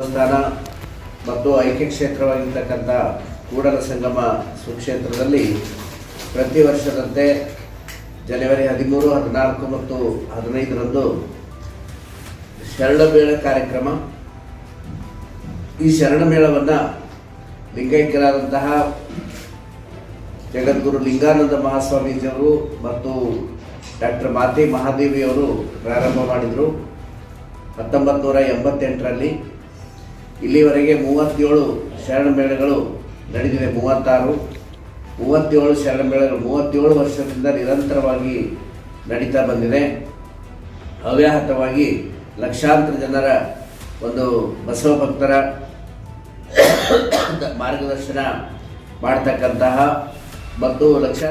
ದೇವಸ್ಥಾನ ಮತ್ತು ಐಕ್ಯ ಕ್ಷೇತ್ರವಾಗಿರ್ತಕ್ಕಂಥ ಕೂಡಲ ಸಂಗಮ ಸುಕ್ಷೇತ್ರದಲ್ಲಿ ಪ್ರತಿ ವರ್ಷದಂತೆ ಜನವರಿ ಹದಿಮೂರು, ಹದಿನಾಲ್ಕು ಮತ್ತು ಹದಿನೈದರಂದು ಶರಣಮೇಳ ಕಾರ್ಯಕ್ರಮ. ಈ ಶರಣಮೇಳವನ್ನು ಲಿಂಗೈಕ್ಯರಾದಂತಹ ಜಗದ್ಗುರು ಲಿಂಗಾನಂದ ಮಹಾಸ್ವಾಮೀಜಿಯವರು ಮತ್ತು ಡಾಕ್ಟರ್ ಮಾತೆ ಮಹಾದೇವಿಯವರು ಪ್ರಾರಂಭ ಮಾಡಿದರು. ಹತ್ತೊಂಬತ್ತು ನೂರ ಎಂಬತ್ತೆಂಟರಲ್ಲಿ ಇಲ್ಲಿವರೆಗೆ ಮೂವತ್ತೇಳು ಶರಣ ಮೇಳಗಳು ನಡೆದಿದೆ, ಮೂವತ್ತಾರು. ಮೂವತ್ತೇಳು ಶರಣ ಮೇಳಗಳು ಮೂವತ್ತೇಳು ವರ್ಷದಿಂದ ನಿರಂತರವಾಗಿ ನಡೀತಾ ಬಂದಿದೆ. ಅವ್ಯಾಹತವಾಗಿ ಲಕ್ಷಾಂತರ ಜನರ ಒಂದು ಬಸವ ಭಕ್ತರ ಮಾರ್ಗದರ್ಶನ ಮಾಡ್ತಕ್ಕಂತಹ ಮತ್ತು ಲಕ್ಷ